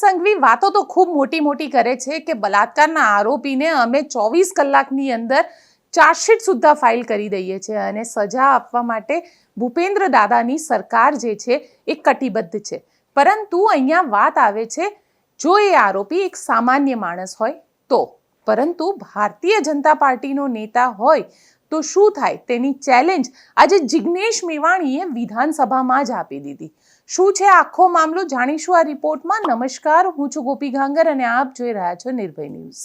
સંઘવી વાતો તો ખૂબ મોટી મોટી કરે છે કે બલાત્કારના આરોપીને અમે ચોવીસ કલાકની અંદર ચાર્જશીટ સુદ્ધા ફાઇલ કરી દઈએ છીએ અને સજા આપવા માટે ભૂપેન્દ્ર દાદાની સરકાર જે છે એ કટિબદ્ધ છે. પરંતુ અહીંયા વાત આવે છે, જો એ આરોપી એક સામાન્ય માણસ હોય તો. પરંતુ ભારતીય જનતા પાર્ટીનો નેતા હોય તો શું થાય? તેની ચેલેન્જ આજે જિગ્નેશ મેવાણીએ વિધાનસભામાં જ આપી દીધી. શું છે આખો મામલો જાણીશું આ રિપોર્ટમાં. નમસ્કાર, હું છું ગોપી ગાંગર અને આપ જોઈ રહ્યા છો નિર્ભય ન્યૂઝ.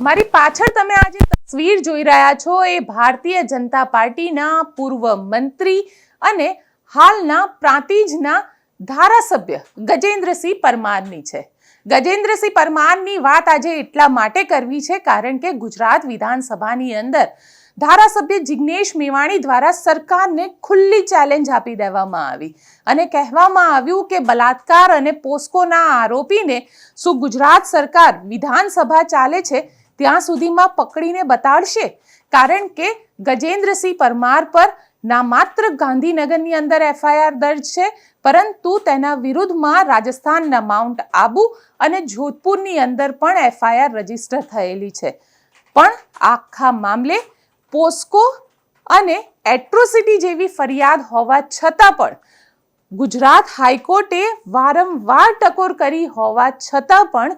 મારી પાછળ તમે આજે તસવીર જોઈ રહ્યા છો એ ભારતીય જનતા પાર્ટીના પૂર્વ મંત્રી અને હાલના પ્રાંતિજના ધારાસભ્ય ગજેન્દ્રસિંહ પરમારની છે. ગજેન્દ્રસિંહ પરમારની વાત આજે એટલા માટે કરવી છે કારણ કે ગુજરાત વિધાનસભાની અંદર ધારાસભ્ય જિગ્નેશ મેવાણી દ્વારા સરકારને ખુલ્લી ચેલેન્જ આપી દેવામાં આવી અને કહેવામાં આવ્યું કે બલાત્કાર અને પોસ્કોના આરોપીને શું ગુજરાત સરકાર વિધાનસભા ચાલે છે, ત્યાં સુધીમાં પકડીને બતાડશે? કારણ કે ગજેન્દ્રસિંહ પરમાર પર ના માત્ર ગાંધીનગરની અંદર એફઆઈઆર દર્જ છે, પરંતુ તેના વિરુદ્ધમાં રાજસ્થાનના માઉન્ટ આબુ અને જોધપુરની અંદર પણ એફઆઈઆર રજિસ્ટર થયેલી છે. પણ આખા મામલે પોસ્કો અને એટ્રોસિટી જેવી ફરિયાદ હોવા છતાં પણ ગુજરાત હાઈકોર્ટે વારંવાર ટકોર કરી હોવા છતાં પણ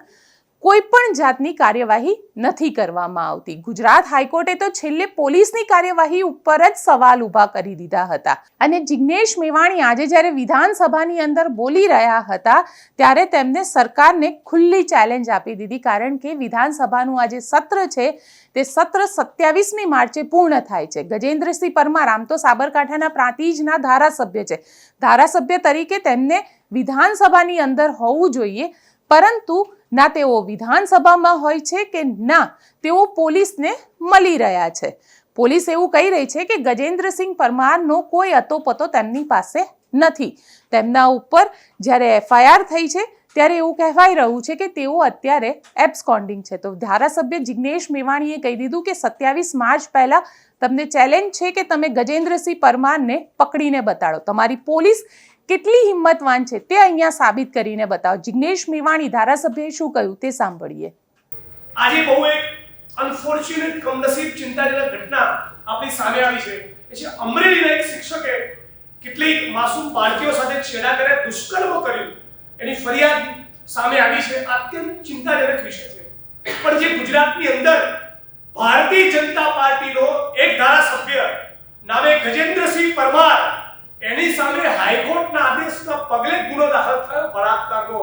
કોઈ પણ જાતની કાર્યવાહી નથી કરવામાં આવતી. ગુજરાત હાઈકોર્ટે તો છેલ્લે પોલીસની કાર્યવાહી ઉપર જ સવાલ ઊભા કરી દીધા હતા. અને જિગ્નેશ મેવાણી આજે જ્યારે વિધાનસભાની અંદર બોલી રહ્યા હતા, ત્યારે તેમને સરકારને ખુલ્લી ચેલેન્જ આપી દીધી. કારણ કે વિધાનસભાનું આજે સત્ર છે, તે સત્ર સત્યાવીસમી માર્ચે પૂર્ણ થાય છે. ગજેન્દ્રસિંહ પરમાર આમ તો સાબરકાંઠાના પ્રાંતિજના ધારાસભ્ય છે. ધારાસભ્ય તરીકે તેમને વિધાનસભાની અંદર હોવું જોઈએ. પરંતુ ના તેઓ વિધાનસભામાં હોય છે કે ના, તેઓ પોલીસને મળી રહ્યા છે. પોલીસ એવું કહી રહી છે કે ગજેન્દ્રસિંહ પરમારનો કોઈ અતોપતો તેમની પાસે નથી. તેમના ઉપર જ્યારે એફઆઈઆર થઈ છે, ત્યારે એવું કહેવાઈ રહ્યું છે કે તેઓ અત્યારે એબ્સકોન્ડિંગ છે. તો ધારાસભ્ય જિગ્નેશ મેવાણીએ કહી દીધું કે સત્યાવીસ માર્ચ પહેલા તમને ચેલેન્જ છે કે તમે ગજેન્દ્રસિંહ પરમારને પકડીને બતાડો. તમારી પોલીસ કેટલી હિંમતવાન છે તે અહીંયા સાબિત કરીને બતાવો. જિગ્નેશ મેવાણી ધારાસભ્યએ શું કહ્યું તે સાંભળીએ. આજે બહુ એક અનફોર્ચ્યુનેટ કમનસીબ, ચિંતાજનક ઘટના આપણી સામે આવી છે. એ છે અમરેલીના એક શિક્ષકે કેટલીક માસૂમ બાળકીઓ સાથે છેડા કર્યા, દુષ્કર્મ કર્યું. એની ફરિયાદ સામે આવી છે. અત્યંત ચિંતાજનક વિષય છે. પણ જે ગુજરાતની અંદર ભારતીય જનતા પાર્ટીનો એક ધારાસભ્ય નામે ગજેન્દ્રસિંહ પરમાર, એની સામે હાઈકોર્ટના આદેશના પગલે ગુનો દાખલ થયો બળાત્કારનો.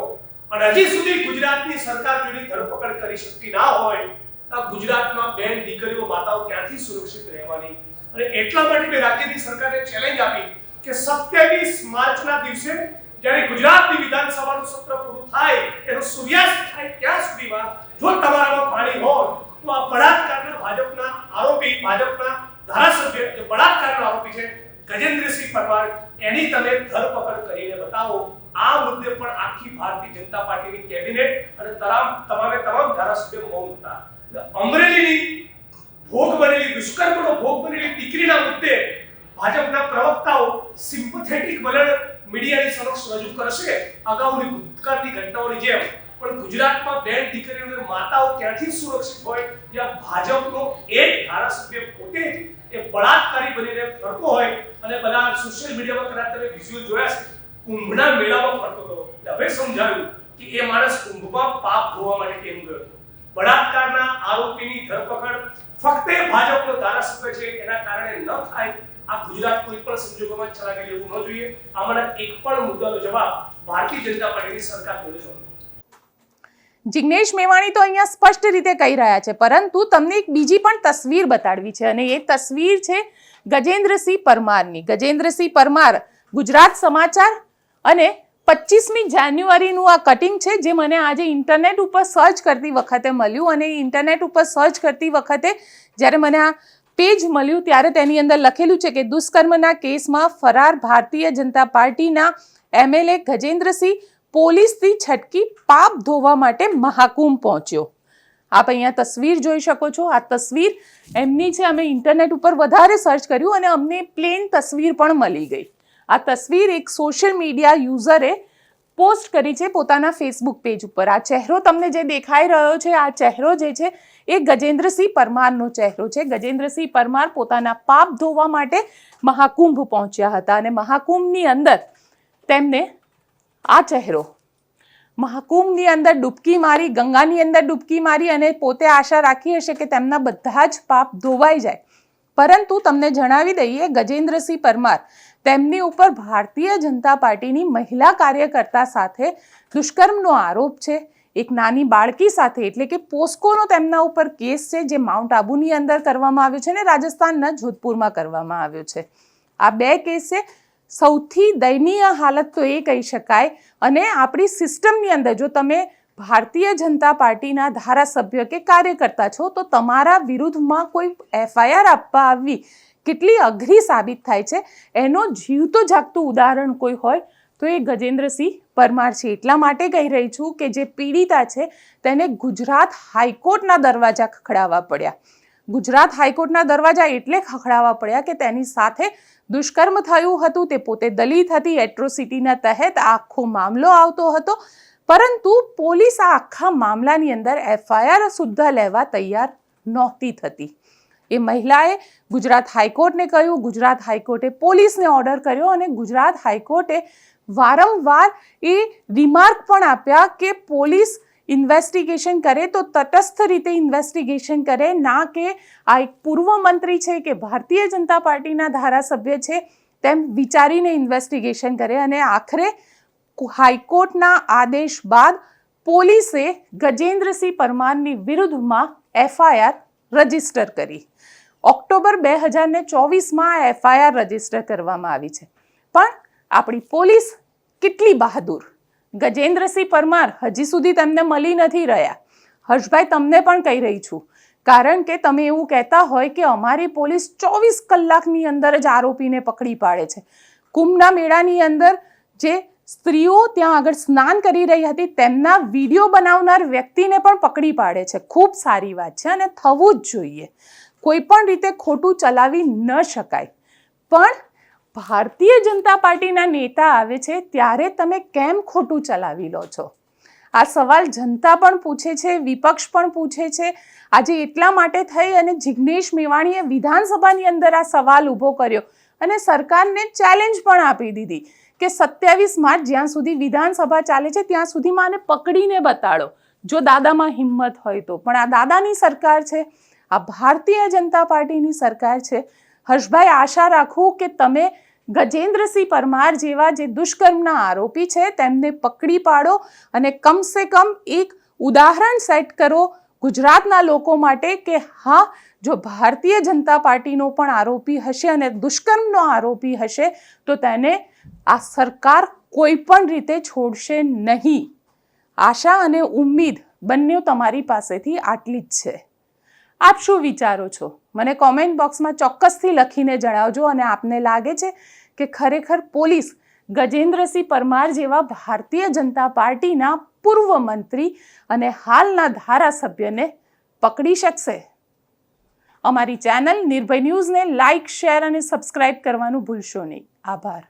અને હજી સુધી ગુજરાતની સરકાર તેની ધરપકડ કરી શકતી ના હોય, તો ગુજરાતમાં બેન દીકરીઓ, માતાઓ ક્યાંથી સુરક્ષિત રહેવાની? અને એટલા માટે મેં રાજ્યની સરકારે ચેલેન્જ આપી કે સત્યાવીસ માર્ચના દિવસે જ્યારે ગુજરાતની વિધાનસભાનું સત્ર પૂરું થાય, એનો સૂર્યાસ્ત થાય ત્યાં સુધીમાં જો તમારામાં પાણી હોય તો આ બળાત્કારના ભાજપના આરોપી, ભાજપના ધારાસભ્ય જે બળાત્કારનો આરોપી છે, ગજેન્દ્રસિંહ પરમાર, એની તમે ધરપકડ કરીને બતાવો. આ મુદ્દે પણ આખી ભારતીય જનતા પાર્ટીની કેબિનેટ અને તમામ, તમામે તમામ ધારાસભ્ય મૌન હતા. અમરેલીની ભોગ બનેલી, દુષ્કર્મનો ભોગ બનેલી દીકરીના મુદ્દે ભાજપના પ્રવક્તાઓ સિમ્પથેટિક વલણ મીડિયાની સમક્ષ રજૂ કરશે. અગાઉની ભૂતકાળની ઘટનાઓની જેમ પણ ગુજરાતમાં બેન દીકરીઓને માતાઓ ક્યાંથી સુરક્ષિત હોય જ્યાં ભાજપનો એક ધારાસભ્ય પોતે જ એ બળાત્કારી બનીને ફરતો હોય અને બધા સોશિયલ મીડિયામાં કદાચ તમે વિઝ્યુઅલ જોયા છે કુંભના મેળામાં ફરતો હતો. એટલે હવે સમજાયું કે એ માણસ કુંભમાં પાપ ધોવા માટે કેમ ગયો બળાત્કારના આરોપીની ધરપકડ ફક્ત ભાજપનો ધારાસભ્ય છે, એના કારણે ન થાય. આ ગુજરાત કોઈ પણ સંજોગોમાં ચલાવી લેવું ન જોઈએ. આમાંના એક પણ મુદ્દાનો જવાબ ભારતીય જનતા પાર્ટીની સરકાર નથી જિગ્નેશ મેવાણી તો અહીંયા સ્પષ્ટ રીતે કહી રહ્યા છે, પરંતુ તમને એક બીજી પણ તસવીર બતાડવી છે અને એ તસવીર છે ગજેન્દ્રસિંહ પરમારની. ગજેન્દ્રસિંહ પરમાર ગુજરાત સમાચાર અને પચીસમી જાન્યુઆરીનું આ કટિંગ છે જે મને આજે ઇન્ટરનેટ ઉપર સર્ચ કરતી વખતે મળ્યું અને ઇન્ટરનેટ ઉપર સર્ચ કરતી વખતે જ્યારે મને આ પેજ મળ્યું ત્યારે તેની અંદર લખેલું છે કે દુષ્કર્મના કેસમાં ફરાર ભારતીય જનતા પાર્ટીના એમએલએ ગજેન્દ્રસિંહ પોલીસથી છટકી પાપ ધોવા માટે મહાકુંભ પહોંચ્યો. આપ અહીંયા તસવીર જોઈ શકો છો. આ તસવીર એમની છે, અમે ઇન્ટરનેટ ઉપર વધારે સર્ચ કર્યું અને અમને પ્લેન તસવીર પણ મળી ગઈ. આ તસવીર એક સોશિયલ મીડિયા યુઝરે પોસ્ટ કરી છે પોતાના ફેસબુક પેજ ઉપર. આ ચહેરો તમને જે દેખાઈ રહ્યો છે, આ ચહેરો જે છે, એ ગજેન્દ્રસિંહ પરમારનો ચહેરો છે. ગજેન્દ્રસિંહ પરમાર પોતાના પાપ ધોવા માટે મહાકુંભ પહોંચ્યા હતા અને મહાકુંભની અંદર તેમને આ ચહેરો. મહાકુંભની અંદર ડૂબકી મારી, ગંગાની અંદર ડૂબકી મારી અને પોતે આશા રાખી હશે કે તેમના બધા જ પાપ ધોવાઈ જાય. પરંતુ તમને જણાવી દઈએ, ગજેન્દ્રસિંહ પરમાર તેમની ઉપર ભારતીય જનતા પાર્ટીની મહિલા કાર્યકર્તા સાથે દુષ્કર્મનો આરોપ છે. એક નાની બાળકી સાથે, એટલે કે પોસ્કોનો તેમના ઉપર કેસ છે, જે માઉન્ટ આબુની અંદર કરવામાં આવ્યો છે અને રાજસ્થાનના જોધપુરમાં કરવામાં આવ્યો છે. આ બે કેસ છે સૌથી દયનીય હાલત તો એ કહી શકાય. અને આપણી સિસ્ટમની અંદર જો તમે ભારતીય જનતા પાર્ટીના ધારાસભ્ય કે કાર્યકર્તા છો, તો તમારા વિરુદ્ધમાં કોઈ એફઆઈઆર આપવા આવવી કેટલી અઘરી સાબિત થાય છે. એનો જીવતો જાગતું ઉદાહરણ કોઈ હોય તો એ ગજેન્દ્રસિંહ પરમાર છે. એટલા માટે કહી રહી છું કે જે પીડિતા છે, તેને ગુજરાત હાઈકોર્ટના દરવાજા ખખડાવવા પડ્યા. ગુજરાત હાઈકોર્ટના દરવાજા એટલે ખખડાવવા પડ્યા કે તેની સાથે દુષ્કર્મ થયું હતું, તે પોતે દલિત હતી, એટ્રોસિટીના તહેત આખો મામલો આવતો હતો. પરંતુ પોલીસ આ આખા મામલાની અંદર એફઆઈઆર સુદ્ધા લેવા તૈયાર નહોતી થતી. એ મહિલાએ ગુજરાત હાઈકોર્ટને કહ્યું, ગુજરાત હાઈકોર્ટે પોલીસને ઓર્ડર કર્યો અને ગુજરાત હાઈકોર્ટે વારંવાર એ રિમાર્ક પણ આપ્યા કે પોલીસ ઇન્વેસ્ટિગેશન કરે તો તટસ્થ રીતે ઇન્વેસ્ટિગેશન કરે, ના કે આ એક પૂર્વ મંત્રી છે કે ભારતીય જનતા પાર્ટીના ધારાસભ્ય છે, તેમ વિચારીને ઇન્વેસ્ટિગેશન કરે અને આખરે હાઈકોર્ટના આદેશ બાદ પોલીસે ગજેન્દ્રસિંહ પરમારની વિરુદ્ધમાં એફઆઈઆર રજિસ્ટર કરી. ઓક્ટોબર બે હજારને ચોવીસમાં ચોવીસમાં એફઆઈઆર રજિસ્ટર કરવામાં આવી છે. પણ આપણી પોલીસ કેટલી બહાદુર? ગજેન્દ્રસિંહ પરમાર હજી સુધી તેમને મળી નથી રહ્યા. હર્ષભાઈ, તમને પણ કહી રહી છું. કારણ કે તમે એવું કહેતા હોય કે અમારી પોલીસ ચોવીસ કલાકની અંદર જ આરોપીને પકડી પાડે છે. કુંભના મેળાની અંદર જે સ્ત્રીઓ ત્યાં આગળ સ્નાન કરી રહી હતી, તેમના વીડિયો બનાવનાર વ્યક્તિને પણ પકડી પાડે છે. ખૂબ સારી વાત છે અને થવું જ જોઈએ. કોઈ પણ રીતે ખોટું ચલાવી ન શકાય. પણ ભારતીય જનતા પાર્ટીના નેતા આવે છે, ત્યારે તમે કેમ ખોટું ચલાવી લો છો? આ સવાલ જનતા પણ પૂછે છે, વિપક્ષ પણ પૂછે છે. આજે એટલા માટે થઈ અને જિગ્નેશ મેવાણીએ વિધાનસભાની અંદર આ સવાલ ઊભો કર્યો અને સરકારને ચેલેન્જ પણ આપી દીધી કે સત્યાવીસ માર્ચ જ્યાં સુધી વિધાનસભા ચાલે છે, ત્યાં સુધી માને પકડીને બતાડો. જો દાદામાં હિંમત હોય તો. પણ આ દાદાની સરકાર છે, આ ભારતીય જનતા પાર્ટીની સરકાર છે હર્ષભાઈ આશા રાખું કે તમે ગજેન્દ્રસિંહ પરમાર જેવા જે દુષ્કર્મના આરોપી છે, તેમને પકડી પાડો અને કમસે કમ એક ઉદાહરણ સેટ કરો ગુજરાતના લોકો માટે કે હા, જો ભારતીય જનતા પાર્ટીનો પણ આરોપી હશે અને દુષ્કર્મનો આરોપી હશે, તો તેને આ સરકાર કોઈ પણ રીતે છોડશે નહીં. આશા અને ઉમ્મીદ બંને તમારી પાસેથી આટલી જ છે. આપ શું વિચારો છો? મને કોમેન્ટ બોક્સમાં ચોક્કસથી લખીને જણાવજો અને આપને લાગે છે કે ખરેખર પોલીસ ગજેન્દ્રસિંહ પરમાર જેવા ભારતીય જનતા પાર્ટીના પૂર્વ મંત્રી અને હાલના ધારાસભ્યને પકડી શકશે? અમારી ચેનલ નિર્ભય ન્યૂઝને લાઇક, શેર અને સબસ્ક્રાઇબ કરવાનું ભૂલશો નહીં. આભાર.